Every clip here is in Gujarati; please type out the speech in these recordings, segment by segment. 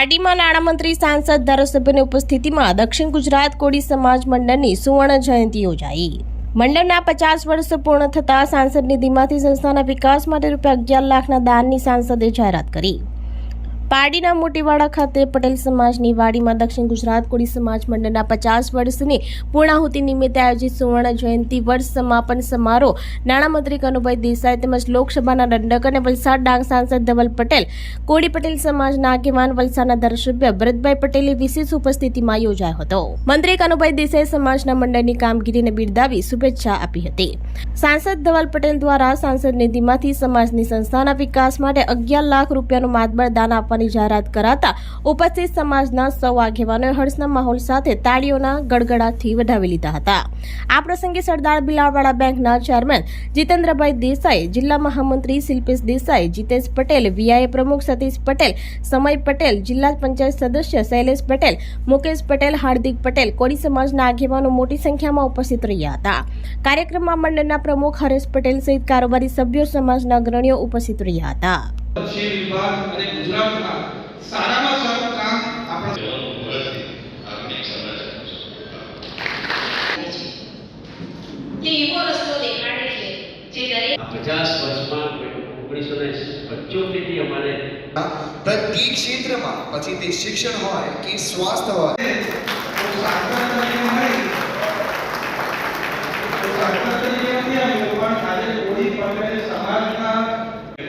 પાર્ટીમાં નાણામંત્રી સાંસદ ધારાસભ્યની ઉપસ્થિતિમાં દક્ષિણ ગુજરાત કોળી સમાજ મંડળની સુવર્ણ જયંતિ યોજાઈ. મંડળના પચાસ વર્ષ પૂર્ણ થતા સાંસદ નિધિમાંથી સંસ્થાના વિકાસ માટે રૂપિયા અગિયાર લાખના દાનની સાંસદે જાહેરાત કરી. પારડીના મોટીવાડા ખાતે પટેલ સમાજની વાડીમાં દક્ષિણ ગુજરાત કોળી સમાજ મંડળના પચાસ વર્ષની પૂર્ણાહુતિ નિમિત્તે આયોજિત સુવર્ણ જયંતિ વર્ષ સમાપન સમારોહ. નાણામંત્રી કનુભાઈ દેસાઈ તેમજ લોકસભાના દંડક અને વલસાડ ડાંગ સાંસદ ધવલ પટેલ, કોળી પટેલ સમાજના આગેવાન વલસાડના ધારાસભ્ય ભરતભાઈ પટેલની વિશેષ ઉપસ્થિતિમાં યોજાયો હતો. મંત્રી કનુભાઈ દેસાઈ સમાજના મંડળની કામગીરીને બિરદાવી શુભેચ્છા આપી હતી. સાંસદ ધવલ પટેલ દ્વારા સાંસદ નિધિમાંથી સમાજની સંસ્થાના વિકાસ માટે અગિયાર લાખ રૂપિયાનું માતબર દાન આપવાની જાહેરાત કરાતા ઉપસ્થિત સમાજના સૌ આગેવાનોએ હર્ષના માહોલ સાથે તાળીઓના ગડગડાટથી વધાવી લીધા હતા. આ પ્રસંગે સરદાર બિલાવાડા બેંકના ચેરમેન જીતેન્દ્રભાઈ દેસાઈ જિલ્લા મહામંત્રી શિલ્પેશ દેસાઈ, જીતેશ પટેલ વીઆઈએ પ્રમુખ સતીશ પટેલ, સમય પટેલ, જિલ્લા પંચાયત સદસ્ય શૈલેષ પટેલ, મુકેશ પટેલ, હાર્દિક પટેલ, કોળી સમાજના આગેવાનો મોટી સંખ્યામાં ઉપસ્થિત રહ્યા હતા. કાર્યક્રમમાં મંડળના પ્રમુખ હરેશ પટેલ સહિત કારોબારી સભ્યો, સમાજના અગ્રણીઓ ઉપસ્થિત રહ્યા હતા. દક્ષિણ વિભાગ અને ગુજરાતમાં સારામાં સારું કામ આપણા પચાસ વર્ષમાં ઓગણીસો ને અમારે પ્રત્યેક ક્ષેત્રમાં પછી તે શિક્ષણ હોય કે સ્વાસ્થ્ય હોય તો સાંસદ તરીકે નહીં તો સાંસદ તરીકે નથી આવ્યો પણ આજે કોળી પટેલ સમાજના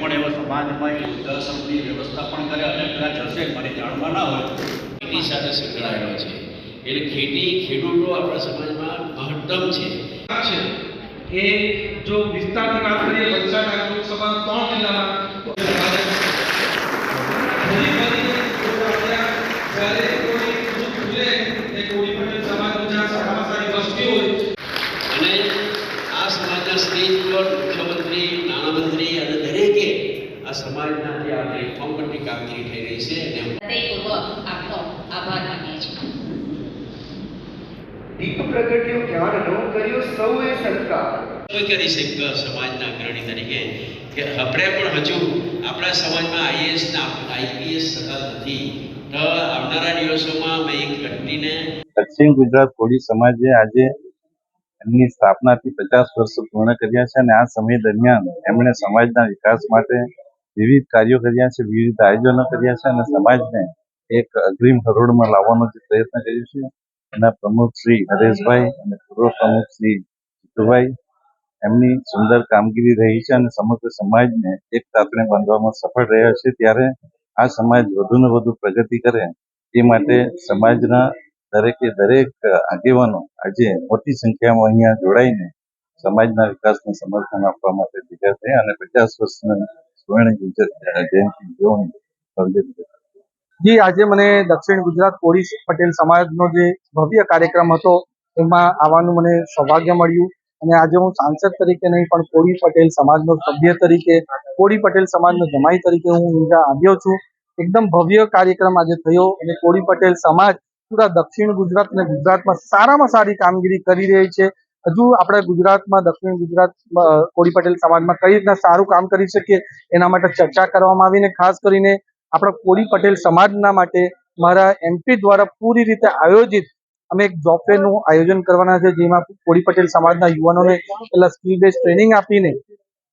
પણ એવો સમાજમાં એક વૃદ્ધાશ્રમની વ્યવસ્થા પણ કરે જશે મને જાણવા ના હોય. ખેતી સાથે સંકળાયેલો છે. એટલે ખેતી ખેડૂતો આપણા સમાજમાં મહત્તમ છે. છે. એ જો વિસ્તારની વાત કરીએ વલસાડ લોકસભા ત્રણ જિલ્લામાં અને આ સમાજના સ્ટેજ પર મુખ્યમંત્રી નાણામંત્રી અને દરેકે આ સમાજના જે આ પ્લેટફોર્મ પરની કામગીરી થઈ રહી છે અને હૃદયપૂર્વક આપનો આભાર માનીએ છીએ. દીપ પ્રગટ્યો જ્ઞાનનો કર્યો સૌએ સત્કાર કોઈ કરી શકે સમાજના અગ્રણી તરીકે? કે આપણે પણ હજુ આપણા સમાજમાં આઈએએસ ના આઈપીએસ થતા નથી. તો આવનારા દિવસોમાં અમે એક વ્યક્તિને દક્ષિણ ગુજરાત કોળી સમાજે આજે એમની સ્થાપનાથી પચાસ વર્ષ પૂર્ણ કર્યા છે અને આ સમય દરમિયાન એમણે સમાજના વિકાસ માટે વિવિધ કાર્યો કર્યા છે, વિવિધ આયોજનો કર્યા છે અને સમાજને એક અગ્રીમ હરોળમાં લાવવાનો જે પ્રયત્ન કર્યો છે. એના પ્રમુખ શ્રી હરેશભાઈ અને પૂર્વ પ્રમુખ શ્રી જીતુભાઈ એમની સુંદર કામગીરી રહી છે અને સમગ્ર સમાજને એક તાતણે બાંધવામાં સફળ રહ્યા છે. ત્યારે આ સમાજ વધુ ને વધુ પ્રગતિ કરે એ માટે સમાજના દરેકે દરેક આગેવાનો આજે મોટી સંખ્યામાં અહીંયા જોડાઈને સમાજના વિકાસને સમર્થન આપવા માટે ભેગા થયા અને પચાસ વર્ષના સુવર્ણ જયંતિ ઉજવણી જી, આજે મને દક્ષિણ ગુજરાત કોળી પટેલ સમાજનો જે ભવ્ય કાર્યક્રમ હતો, એમાં આવવાનું મને સૌભાગ્ય મળ્યું. અને આજે હું સાંસદ તરીકે નહીં, પણ કોળી પટેલ સમાજનો સભ્ય તરીકે, કોળી પટેલ સમાજનો જમાઈ તરીકે હું ઊંઝા આવ્યો છું. એકદમ ભવ્ય કાર્યક્રમ આજે થયો અને કોળી પટેલ સમાજ પૂરા દક્ષિણ ગુજરાત અને ગુજરાતમાં સારામાં સારી કામગીરી કરી રહી છે. હજુ આપણા ગુજરાતમાં, દક્ષિણ ગુજરાત કોળી પટેલ સમાજમાં કઈ રીતના સારું કામ કરી શકીએ એના માટે ચર્ચા કરવામાં આવીને ખાસ કરીને આપણા કોળી પટેલ સમાજના માટે મારા એમપી દ્વારા પૂરી રીતે આયોજિત અમે એક જોબ ફેરનું આયોજન કરવાના છે, જેમાં કોળી પટેલ સમાજના યુવાનોને પેલા સ્કિલ બેઝ ટ્રેનિંગ આપીને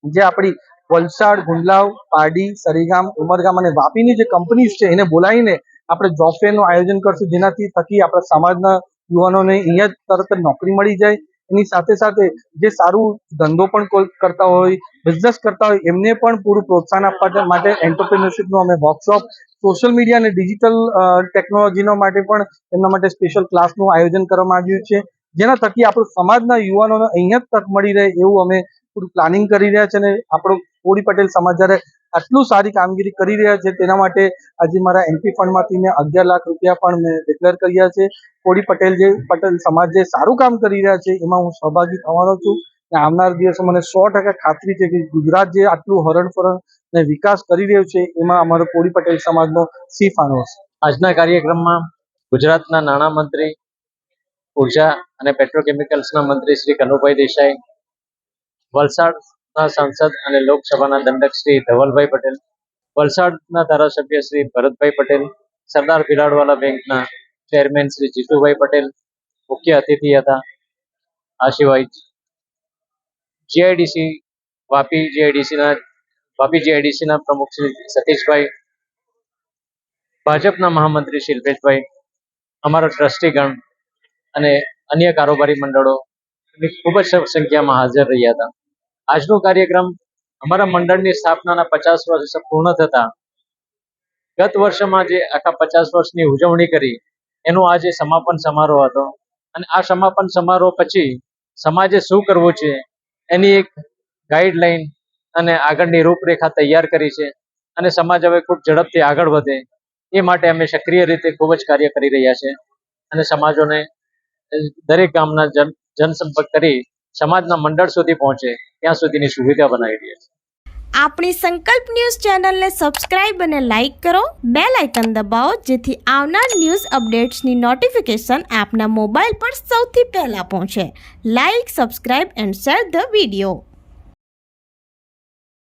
જે આપણી વલસાડ, ગુંડલાવ, પારડી, સરીગામ, ઉમરગામ અને વાપીની જે કંપનીઝ છે એને બોલાવીને આપણે જોબ ફેરનું આયોજન કરશું, જેનાથી થકી આપણા સમાજના યુવાનોને અહીંયા તરત નોકરી મળી જાય. એની સાથે સાથે જે સારું ધંધો પણ કરતા હોય બિઝનેસ કરતા હોય, એમને પણ પૂરું પ્રોત્સાહન આપવા માટે એન્ટરપ્રિનરશિપનું અમે વર્કશોપ સોશિયલ મીડિયા અને ડિજિટલ ટેકનોલોજીનો માટે પણ એમના માટે સ્પેશિયલ ક્લાસનું આયોજન કરવામાં આવ્યું છે. જેના થકી આપણું સમાજના યુવાનોને અહીંયા જ તક મળી રહે એવું અમે પૂરું પ્લાનિંગ કરી રહ્યા છે અને આપણો કોળી પટેલ સમાજ જ્યારે આટલું સારી કામગીરી કરી રહ્યા છે, તેના માટે આજે મારા એમપી ફંડમાંથી મેં અગિયાર લાખ રૂપિયા પણ મેં ડિક્લેર કર્યા છે. કોળી પટેલ જે, પટેલ સમાજ જે સારું કામ કરી રહ્યા છે, એમાં હું સહભાગી થવાનો છું. અને આવનાર દિવસો મને સો ટકા ખાતરી છે કે ગુજરાત જે આટલું હરણફરણ ને વિકાસ કરી રહ્યું છે, એમાં અમારો કોળી પટેલ સમાજનો સી ફાળો હશે. આજના કાર્યક્રમમાં ગુજરાતના નાણામંત્રી ઊર્જા અને પેટ્રોકેમિકલ્સના મંત્રી શ્રી કનુભાઈ દેસાઈ વલસાડના સાંસદ અને લોકસભાના દંડક શ્રી ધવલભાઈ પટેલ, વલસાડના ધારાસભ્ય શ્રી ભરતભાઈ પટેલ, સરદાર ભીલાડવાલા બેંકના ચેરમેન શ્રી જીતુભાઈ પટેલ મુખ્ય અતિથિ હતા. આ સિવાય જીઆઈડીસી વાપી જીઆઈડીસીના વાપી જીઆઈડીસીના પ્રમુખ શ્રી સતીશભાઈ, ભાજપના મહામંત્રી શિલ્પેશભાઈ અમારા ટ્રસ્ટીગણ અને અન્ય કારોબારી મંડળો ખૂબ જ સંખ્યામાં હાજર રહ્યા હતા. આજનો કાર્યક્રમ અમારા મંડળની સ્થાપનાના પચાસ વર્ષ પૂર્ણ થતા ગત વર્ષમાં જે આખા પચાસ વર્ષની ઉજવણી કરી, એનો આજે સમાપન સમારોહ હતો. અને આ સમાપન સમારોહ પછી સમાજે શું કરવું છે, એની એક ગાઈડલાઈન અને આગળની રૂપરેખા તૈયાર કરી છે. અને સમાજ હવે ખૂબ ઝડપથી આગળ વધે. એ માટે અમે સક્રિય રીતે ખૂબ જ કાર્ય કરી રહ્યા છે. અને સમાજોને દરેક ગામના જન, જનસંપર્ક કરી સમાજના મંડળ સુધી પહોંચે, ત્યાં સુધીની સુવિધા બનાવી રહી છે. આપણી સંકલ્પ ન્યૂઝ ચેનલને સબસ્ક્રાઇબ અને લાઇક કરો બે લાઇકન દબાવો, જેથી આવનાર ન્યૂઝ અપડેટ્સની નોટિફિકેશન આપના મોબાઈલ પર સૌથી પહેલાં પહોંચે. Like, subscribe and share the video.